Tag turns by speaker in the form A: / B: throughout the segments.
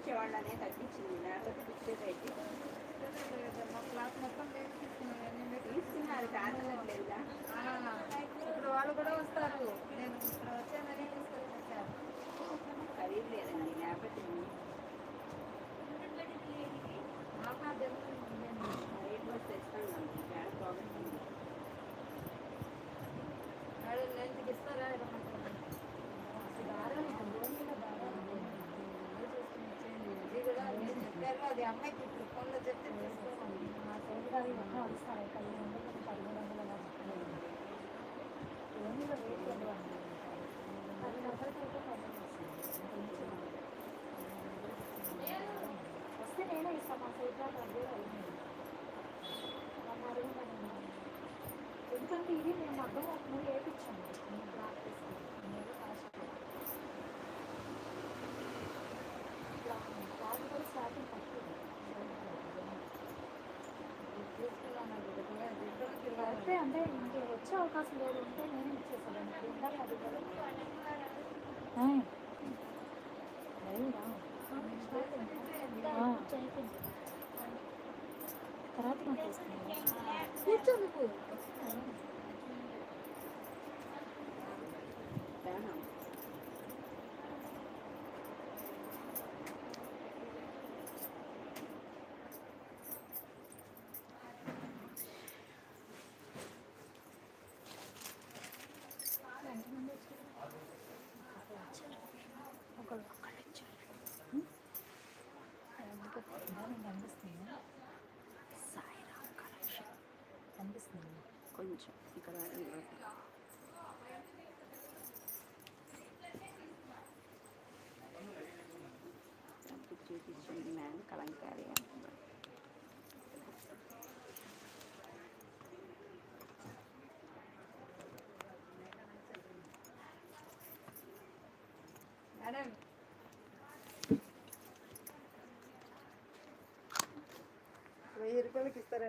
A: వచ్చేవాళ్ళనే తగ్గించింది. లేకపోతే ఫిక్స్ పెట్టి
B: మా క్లాస్ మొత్తం
A: తీసుకున్నారు కాదనట్లేదుగా
B: ఇప్పుడు వాళ్ళు కూడా వస్తారు. నేను ఇక్కడ వచ్చానని తీసుకొచ్చేసారు.
A: ఖరీదు లేదండి లేకపోతే
B: నాకు నా తెలుసు నేను
A: రేట్ బస్ తెస్తాను తేడా పోగొట్టింది
B: వాడు లెంత్కి ఇస్తారా ఇవ్వమంటారా? అసలు దారాలు ఇప్పుడు రోజుల్లో దారాలు లేవు. ఏదో చేసుకుని వచ్చేయండి. ఇది కూడా మీరు చెప్పారు అది అమ్మాయికి ఇప్పుడు ఫోన్లో చెప్తే తీసుకోమని
C: మా సైడ్ గారు ఇవన్నీ వస్తాయి పది వందలు పదిహేడు వందలు అలా చెప్తున్నారు. ఇవన్నీ కూడా పది డబ్బులకి అయితే పది వస్తుంది. వస్తే నేనే ఇస్తాను మా సైడ్ గారు అది కూడా అయింది ఎందుకంటే ఇది మేము అర్థం అవుతుంది వేపించాము మేము ప్రాక్టీస్ కాస్ట్ క్లాస్ కూడా స్టార్టింగ్ తక్కువ
B: తీసుకున్నాను అది ఒకటి. అది ఇద్దరికి ఇవ్వాలి.
C: అయితే అంటే ఇంక వచ్చే అవకాశం లేదు ఉంటే నేను ఇచ్చేసాను ఇప్పుడు ఉండాలి అది కదా తర్వాత నాకు వస్తుంది కూర్చోండి
A: కొంచెం ఇక్కడ చూపించింది మేడం కలంకారీ అంటున్నారు.
B: మేడం వెయ్యి రూపాయలకి ఇస్తారా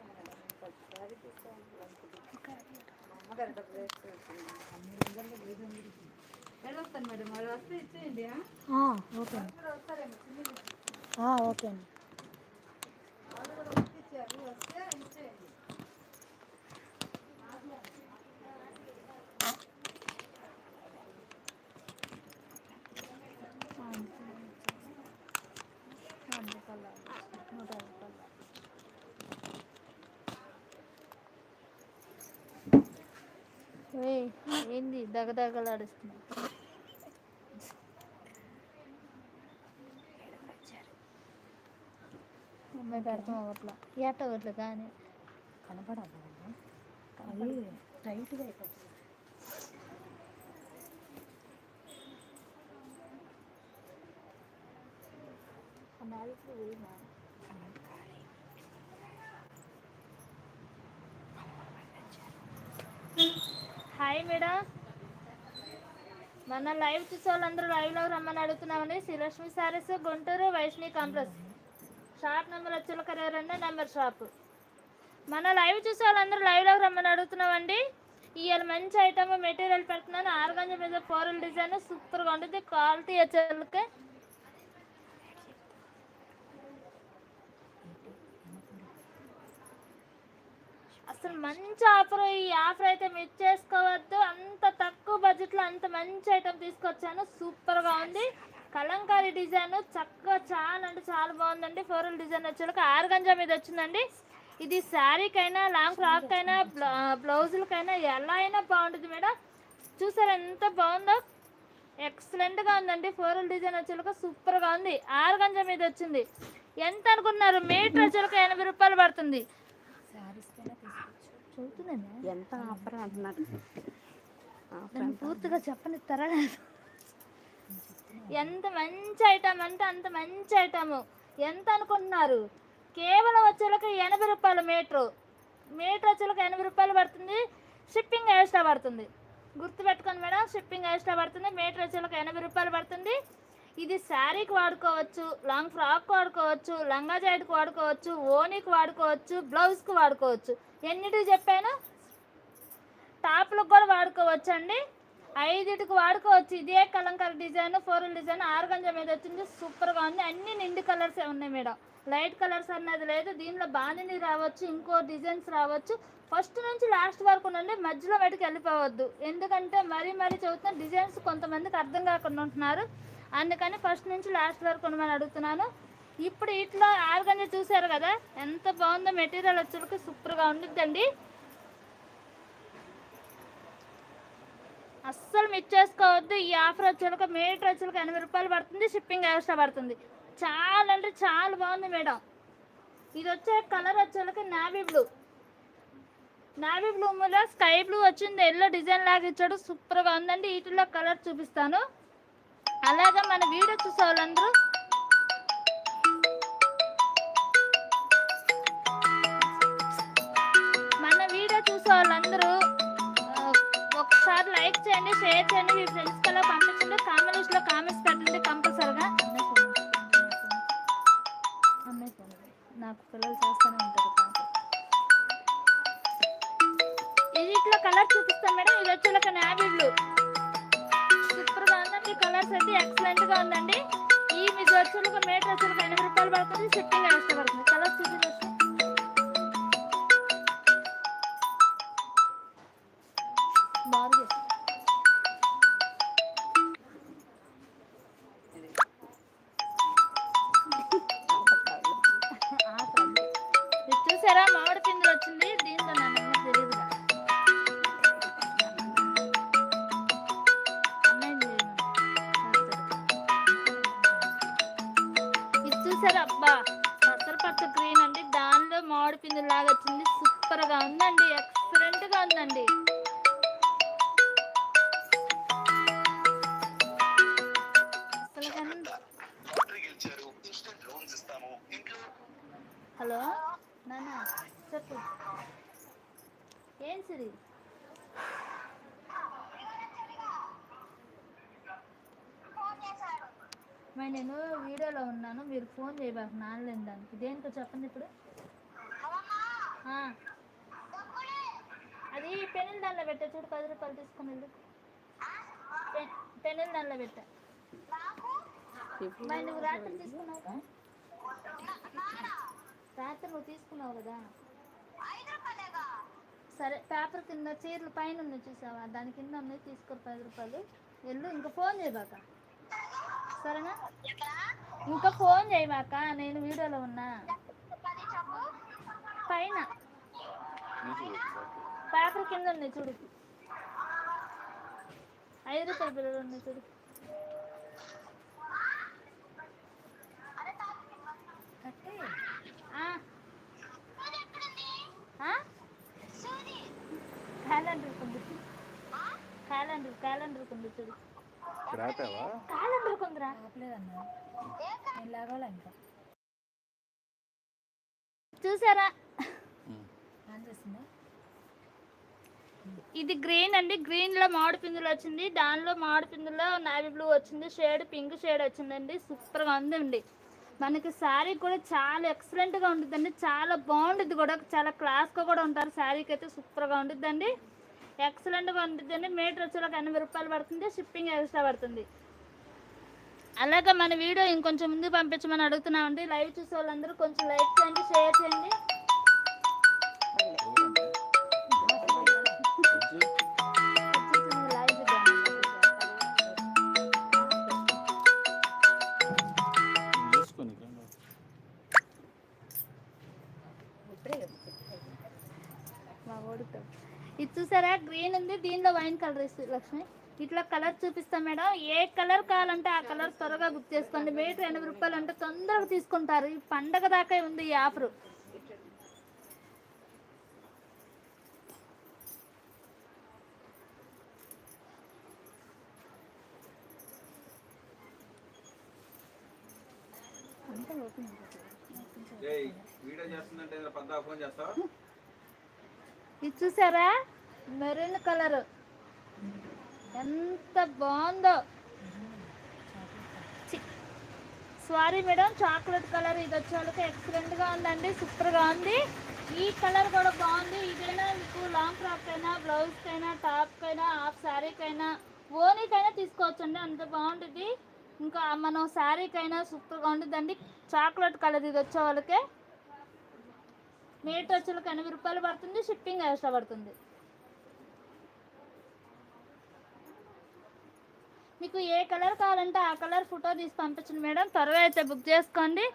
C: ఓకే
B: వాళ్ళు
C: ఓకే అండి
B: వాళ్ళు కూడా వచ్చి ఇచ్చారు వస్తే ఇచ్చేయండి
C: వంద రూపాయలు నూట యాభై రూపాయలు
D: ఏయ్, ఏంది? దగదగలాడుస్తుంది. అమ్మాయికి అర్థం అవ్వట్లా. ఎట్ట అవ్వట్లే కానీ
C: కనపడాలి అది టైట్గా అయిపోతుంది. ఆ
D: హాయ్ మేడం మన లైవ్ చూసే వాళ్ళందరూ లైవ్లో రమ్మని అడుగుతున్నామండి. Srilakshmi saris Guntur Vaishnavi complex. Shop number వచ్చి ఒక నెంబర్ షాప్. మన లైవ్ చూసే వాళ్ళందరూ లైవ్లో రమ్మని అడుగుతున్నామండి. ఇవాళ మంచి ఐటమ్ మెటీరియల్ పెడుతున్నాను. ఆరుగంజ మీద ఫోరల్ డిజైన్ సూపర్గా ఉంటుంది. క్వాలిటీ వచ్చేళ్ళకి అసలు మంచి ఆఫర్ ఈ ఆఫర్ అయితే మిస్ చేసుకోవద్దు. అంత తక్కువ బడ్జెట్లో అంత మంచి ఐటమ్ తీసుకొచ్చాను. సూపర్గా ఉంది. కలంకారీ డిజైన్ చక్కగా చాలా అంటే చాలా బాగుందండి. ఫ్లోరల్ డిజైన్ వచ్చేలకు ఆరు గంజా మీద వచ్చిందండి. ఇది శారీకైనా లాంగ్ ఫ్రాక్ అయినా బ్లౌజులకైనా ఎలా అయినా బాగుంటుంది మేడం. చూసారా ఎంత బాగుందో? ఎక్సలెంట్గా ఉందండి. ఫ్లోరల్ డిజైన్ వచ్చేలకు సూపర్గా ఉంది. ఆరు గంజా మీద వచ్చింది. ఎంత అనుకున్నారు? మీటర్ వచ్చేలకు ఎనభై రూపాయలు పడుతుంది. చదువుతుందండి
A: ఎంత ఆఫర్ అంటున్నారు?
D: నన్ను పూర్తిగా చెప్పనిస్తారా ఎంత మంచి ఐటమ్ అంటే అంత మంచి ఐటమ్. ఎంత అనుకుంటున్నారు? కేవలం వచ్చేలకు ఎనభై రూపాయలు మీటరు. మీటర్ వచ్చేలకు ఎనభై రూపాయలు పడుతుంది షిప్పింగ్ ఎక్స్ట్రా పడుతుంది. గుర్తుపెట్టుకోండి మేడం షిప్పింగ్ ఎక్స్ట్రా పడుతుంది మీటర్ వచ్చేలకు ఎనభై రూపాయలు పడుతుంది ఇది శారీకి వాడుకోవచ్చు లాంగ్ ఫ్రాక్ వాడుకోవచ్చు లంగా జాకెట్కి వాడుకోవచ్చు ఓనీకి వాడుకోవచ్చు బ్లౌజ్కి వాడుకోవచ్చు. ఎన్నిటికి చెప్పాను? టాప్లకు కూడా వాడుకోవచ్చు అండి ఐదుటికి వాడుకోవచ్చు. ఇదే kalamkari design floral design organza మీద వచ్చింది. సూపర్గా ఉంది. అన్ని నిండు కలర్స్ ఉన్నాయి మేడం. లైట్ కలర్స్ అన్నది లేదు. దీనిలో బాణిని రావచ్చు ఇంకో డిజైన్స్ రావచ్చు. ఫస్ట్ నుంచి లాస్ట్ వరకు నుండి మధ్యలో బయటకు వెళ్ళిపోవద్దు. ఎందుకంటే మరీ మరీ చదువుతున్న డిజైన్స్ కొంతమందికి అర్థం కాకుండా ఉంటున్నారు. అందుకని ఫస్ట్ నుంచి లాస్ట్ వరకు ఉండమని అడుగుతున్నాను. ఇప్పుడు ఇట్లా ఆరుగంజ చూసారు కదా ఎంత బాగుందో మెటీరియల్ వచ్చేసరికి సూపర్గా ఉండిద్దండి. అస్సలు మిస్ చేసుకోవద్దు. ఈ ఆఫర్ వచ్చేలకు మీటర్ వచ్చేలకు ఎనభై రూపాయలు పడుతుంది షిప్పింగ్ ఎక్స్ట్రా పడుతుంది. చాలా అంటే చాలా బాగుంది మేడం. ఇది వచ్చే కలర్ వచ్చేలకు నావీ బ్లూ నావీ బ్లూ మీద స్కై బ్లూ వచ్చింది. ఎల్లో డిజైన్ లాగా ఇచ్చాడు. సూపర్గా ఉందండి. వీటిలో కలర్ చూపిస్తాను. అలాగే మన వీడియో చూసే వాళ్ళందరూ మన వీడియో చూసే వాళ్ళందరూ ఒకసారి లైక్ చేయండి షేర్ చేయండి. మీ ఫ్రెండ్స్ కల్లా పంపించండి. కామెంట్లో కామెంట్స్ పెట్టండి కంపల్సరిగా. నాకు పిల్లలు చేస్తూనే ఉంటారు ఇది ఇట్లా కలర్ చూపిస్తాం మేడం. ఇది వచ్చి ఒక నావీ ఉందండి ఎక్సలెంట్గా ఉందండి. ఈ మీకు వచ్చి ఒక మీటర్ వచ్చి ఒక ఎనభై రూపాయలు పడుతుంది షిప్పింగ్ ఎక్స్ట్రా పడుతుంది. కలర్స్ చూపించచ్చు చూసారు అబ్బా పసర పచ్చ గ్రీన్ అండి దానిలో మామిడి పిందులు లాగా వచ్చింది సూపర్గా ఉందండి. ఎక్సలెంట్గా ఉందండి హలో? నాన్న చెప్పు. ఏం సిరి? మరి నేను వీడియోలో ఉన్నాను మీరు ఫోన్ చేయబాకు నాన్నలేని దానికి. దేనికో చెప్పండి ఇప్పుడు. అది పెనుల దానిలో పెట్టా చూడు పది రూపాయలు తీసుకుని వెళ్ళు. పెనుల దానిలో పెట్టా. మరి నువ్వు రాత్రి తీసుకున్నావు రాత్రి నువ్వు తీసుకున్నావు కదా? సరే పేపర్ కింద చీరలు పైన ఉన్నాయి చూసావా? దాని కింద ఉన్నాయి తీసుకో పది రూపాయలు. వెళ్ళు ఇంకా ఫోన్ చేయబాక సరేనా? ఇంకా ఫోన్ చేయబాక నేను వీడియోలో ఉన్నా. పైన. పేపర్ కింద ఉన్నాయి చూడు. ఐదు రూపాయల బిల్లలు ఉన్నాయి చూడు? క్యాలెండర్ క్యాలెండర్ క్యాలెండర్ కొంది చూడు.
E: రాతావా?
D: క్యాలెండర్ కొందిరా
C: ఆపలేదన్నా. నేను లాగాల ఇంకా?
D: చూసారా?
C: ఆన్ చేసిందా?
D: ఇది గ్రీన్ అండి. గ్రీన్లో మామిడి పిందులు వచ్చింది. దానిలో మామిడి పిందులో నావీ బ్లూ వచ్చింది. షేడ్ పింక్ షేడ్ వచ్చిందండి. సూపర్గా ఉందండి. మనకి శారీ కూడా చాలా ఎక్సలెంట్గా ఉంటుందండి. చాలా బాగుంటుంది కూడా. చాలా క్లాస్గా కూడా ఉంటారు. శారీకి అయితే సూపర్గా ఉంటుందండి ఎక్సలెంట్గా ఉంటుందండి మీటర్ వచ్చేలాగా ఎనభై రూపాయలు పడుతుంది షిప్పింగ్ ఎక్స్ట్రా పడుతుంది. అలాగే మన వీడియో ఇంకొంచెం ముందు పంపించమని అడుగుతున్నామండి. లైవ్ చూసే వాళ్ళందరూ కొంచెం లైక్ చేయండి షేర్ చేయండి. మా ఓడుతాం. ఇది చూసారా? గ్రీన్ ఉంది. దీనిలో వైన్ కలర్ ఇస్తుంది లక్ష్మి. ఇట్లా కలర్ చూపిస్తాం మేడం. ఏ కలర్ కావాలంటే ఆ కలర్ త్వరగా బుక్ చేసుకోండి. మీటర్ ఎనభై రూపాయలు అంటే తొందరగా తీసుకుంటారు. ఈ పండగ దాకా ఉంది ఈ ఆఫర్
F: వీడియో చేస్తుందంటే ఏదైనా ఫోన్ చేస్తావా?
D: ఇది చూసారా? Maroon colour. ఎంత బాగుందో. సారీ మేడం చాక్లెట్ కలర్ ఇది వచ్చేవాళ్ళకి ఎక్సలెంట్గా ఉందండి సూపర్గా ఉంది. ఈ కలర్ కూడా బాగుంది. ఇదైనా మీకు లాంగ్ ఫ్రాక్ అయినా బ్లౌజ్ కైనా హాఫ్ శారీకైనా ఓనీకైనా తీసుకోవచ్చండి. అంత బాగుంటుంది. ఇంకా మనం శారీకైనా సూపర్గా ఉంటుందండి. చాక్లెట్ కలర్ ఇది వచ్చే వాళ్ళకి మీటర్ వచ్చేలకు ఎనభై రూపాయలు పడుతుంది షిప్పింగ్ ఎక్స్ట్రా పడుతుంది. మీకు ఏ కలర్ కావాలంటే ఆ కలర్ ఫోటో తీసి పంపించండి మేడం. త్వరగా అయితే బుక్ చేసుకోండి.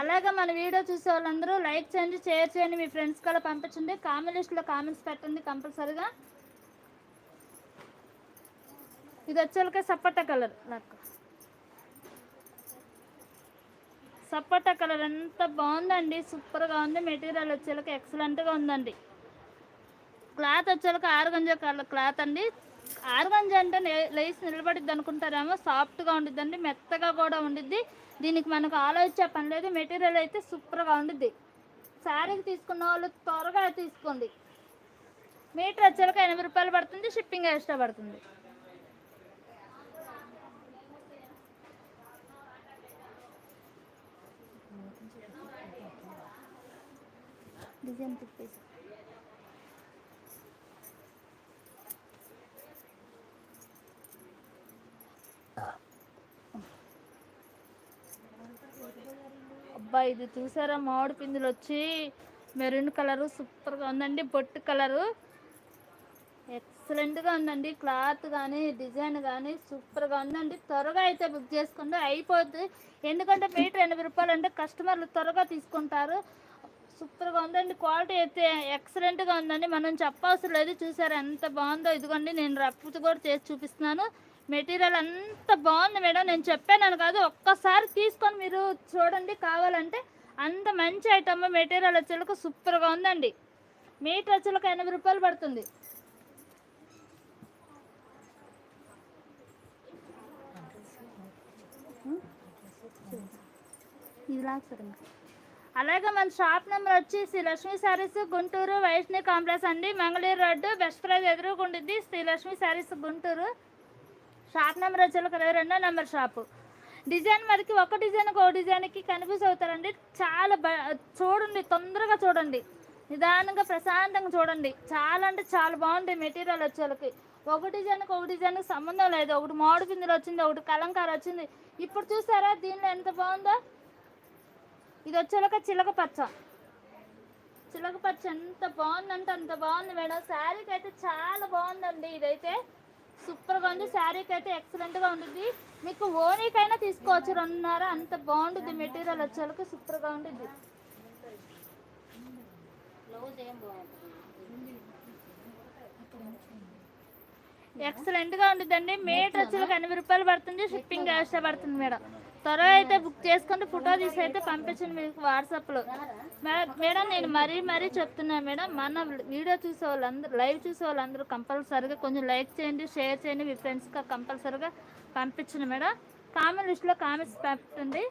D: అలాగే మన వీడియో చూసే వాళ్ళందరూ లైక్ చేయండి షేర్ చేయండి మీ ఫ్రెండ్స్ కల్లా పంపించండి. కామెంట్ లిస్ట్లో కామెంట్స్ పెట్టండి కంపల్సరిగా. ఇది వచ్చేలకే సప్పట్ట కలర్ నాకు సపోటా కలర్ ఎంత బాగుందండి. సూపర్గా ఉంది. మెటీరియల్ వచ్చేలకు ఎక్సలెంట్గా ఉందండి. క్లాత్ వచ్చేలకు ఆరుగంజ కలర్ క్లాత్ అండి. ఆరుగంజ అంటే నే- లేస్ నిలబడిద్ది అనుకుంటారేమో సాఫ్ట్గా ఉండిద్దండి మెత్తగా కూడా ఉండిద్ది. దీనికి మనకు ఆలోచించే పని లేదు. మెటీరియల్ అయితే సూపర్గా ఉండిద్ది. శారీకి తీసుకున్న వాళ్ళు త్వరగా తీసుకోండి. మీటర్ వచ్చేలకు ఎనభై రూపాయలు పడుతుంది షిప్పింగ్ ఎక్స్ట్రా పడుతుంది. డిజైన్ తిప్పేసి అబ్బా ఇది చూసారా? మామిడి పిందులు వచ్చి మెరూన్ కలరు సూపర్గా ఉందండి. బొట్టు కలరు. ఎక్సలెంట్గా ఉందండి. క్లాత్ కానీ డిజైన్ కానీ సూపర్గా ఉందండి. త్వరగా అయితే బుక్ చేసుకోండి అయిపోద్ది. ఎందుకంటే మీటర్ ఎనభై రూపాయలు అంటే కస్టమర్లు త్వరగా తీసుకుంటారు. సూపర్గా ఉందండి. క్వాలిటీ అయితే ఎక్సలెంట్గా ఉందండి. మనం చెప్పవసరం లేదు చూసారా ఎంత బాగుందో. ఇదిగోండి నేను రప్పుతు కూడా చేసి చూపిస్తున్నాను. మెటీరియల్ అంత బాగుంది మేడం. నేను చెప్పాను కాదు ఒక్కసారి తీసుకొని మీరు చూడండి కావాలంటే. అంత మంచి ఐటమ్ మెటీరియల్ వచ్చేలకు సూపర్గా ఉందండి. మీటర్ వచ్చేలకు ఎనభై రూపాయలు పడుతుంది. ఇది లాగా అలాగే మన షాప్ నెంబర్ వచ్చి లక్ష్మీ శారీస్ గుంటూరు వైష్ణవి కాంప్లెక్స్ అండి. మంగళూరు రోడ్డు బెస్ట్ ప్రైజ్ ఎదురుకుంటుంది శ్రీ లక్ష్మీ శారీస్ గుంటూరు. షాప్ నెంబర్ వచ్చి ఇరవై రెండో నెంబర్ షాపు. డిజైన్ మనకి ఒక డిజైన్కి ఒక డిజైన్కి కన్ఫ్యూజ్ అవుతారండి చాలా బ చూడండి తొందరగా చూడండి. నిదానంగా ప్రశాంతంగా చూడండి. చాలా అంటే చాలా బాగుంటాయి మెటీరియల్ వచ్చేళ్ళకి ఒక డిజైన్కి ఒక డిజైన్కి సంబంధం లేదు. ఒకటి మామిడి పిందులు వచ్చింది ఒకటి కలంకార వచ్చింది. ఇప్పుడు చూసారా దీనిలో ఎంత బాగుందో? ఇది వచ్చేలాక చిలక పచ్చ. చిలక పచ్చ ఎంత బాగుందంటే అంత బాగుంది మేడం. శారీకి అయితే చాలా బాగుందండి ఇదైతే. సూపర్గా ఉంది. శారీకి అయితే ఎక్సలెంట్గా ఉంటుంది మీకు ఓనీకైనా తీసుకోవచ్చు రెండున్నర అంత బాగుంటుంది మెటీరియల్ వచ్చేలకు సూపర్గా ఉంటుంది ఎక్సలెంట్గా ఉంటుందండి మీటర్ వచ్చేలకు ఎనభై రూపాయలు పడుతుంది. షిప్పింగ్ ఎక్స్ట్రా పడుతుంది మేడం. త్వరగా అయితే బుక్ చేసుకుంటే ఫోటో తీసి అయితే పంపించండి మీకు వాట్సాప్లో మే- మేడం నేను మరీ మరీ చెప్తున్నాను మేడం మన వీడియో చూసే వాళ్ళందరూ లైవ్ చూసే వాళ్ళందరూ కంపల్సరీగా కొంచెం లైక్ చేయండి షేర్ చేయండి మీ ఫ్రెండ్స్గా కంపల్సరీగా పంపించండి మేడం. కామెంట్ లిస్ట్లో కామెంట్స్ పెట్టండి.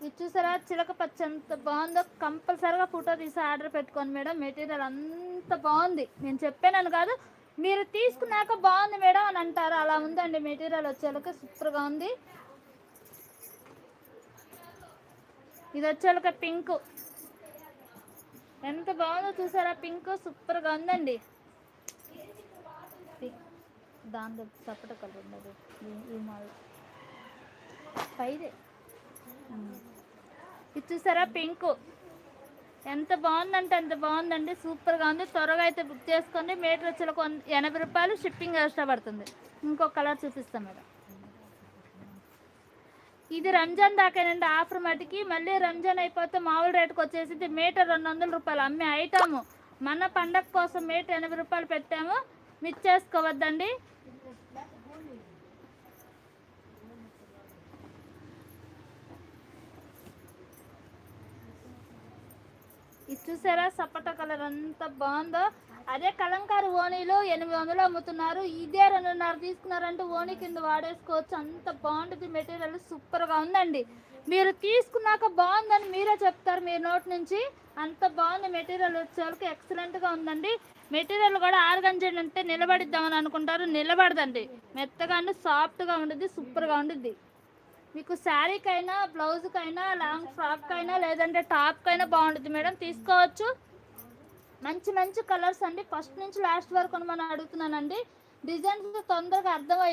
D: ఇది చూసారా? చిలక పచ్చ ఎంత బాగుందో. కంపల్సరీగా ఫోటో తీసి ఆర్డర్ పెట్టుకోండి మేడం. మెటీరియల్ అంత బాగుంది. నేను చెప్పాను కాదు మీరు తీసుకున్నాక బాగుంది మేడం అని అంటారు. అలా ఉందండి. మెటీరియల్ వచ్చేలకు సూపర్గా ఉంది. ఇది వచ్చేళ్ళకి పింక్. ఎంత బాగుందో చూసారా? పింక్ సూపర్గా ఉందండి. పింక్. దాంట్లో చప్పట కలర్ ఉండదు ఈ- మాల్. పైదే. ఇది చూసారా? పింక్. ఎంత బాగుందంటే ఎంత బాగుందండి. సూపర్గా ఉంది. త్వరగా అయితే బుక్ చేసుకోండి. మీటర్ వచ్చి ఎనభై రూపాయలు షిప్పింగ్ ఎక్స్ట్రా పడుతుంది. ఇంకో కలర్ చూపిస్తాం మేడం. ఇది రంజాన్ దాకానండి ఆఫర్ మటుకి. మళ్ళీ రంజాన్ అయిపోతే మామూలు రేటుకి వచ్చేసింది మీటర్ రెండు వందల రూపాయలు. అమ్మే ఐటము. మన పండగ కోసం మీటర్ ఎనభై రూపాయలు పెట్టాము. మిస్ చేసుకోవద్దండి. చూసారా? సపట కలర్ అంత బాగుందో? అదే కలంకారు ఓణీలు ఎనిమిది వందలు అమ్ముతున్నారు. ఇదే రెండున్నర తీసుకున్నారంటే ఓణి కింద వాడేసుకోవచ్చు. అంత బాగుంటుంది మెటీరియల్. సూపర్గా ఉందండి. మీరు తీసుకున్నాక బాగుందని మీరే చెప్తారు మీ నోటి నుంచి. అంత బాగుంది మెటీరియల్ వచ్చేసరికి ఎక్సలెంట్గా ఉందండి. మెటీరియల్ కూడా ఆర్గంజెడ్ అంటే నిలబడిద్దామని అనుకుంటారు. నిలబడదండి. మెత్తగా అండి సాఫ్ట్గా ఉంటుంది సూపర్గా ఉంటుంది మీకు శారీకైనా బ్లౌజ్కైనా లాంగ్ ఫ్రాక్కైనా లేదంటే టాప్కైనా బాగుంటుంది మేడం. తీసుకోవచ్చు. మంచి మంచి కలర్స్ అండి. ఫస్ట్ నుంచి లాస్ట్ వరకు మనం అడుగుతున్నానండి. డిజైన్స్ తొందరగా అర్థమవుతుంది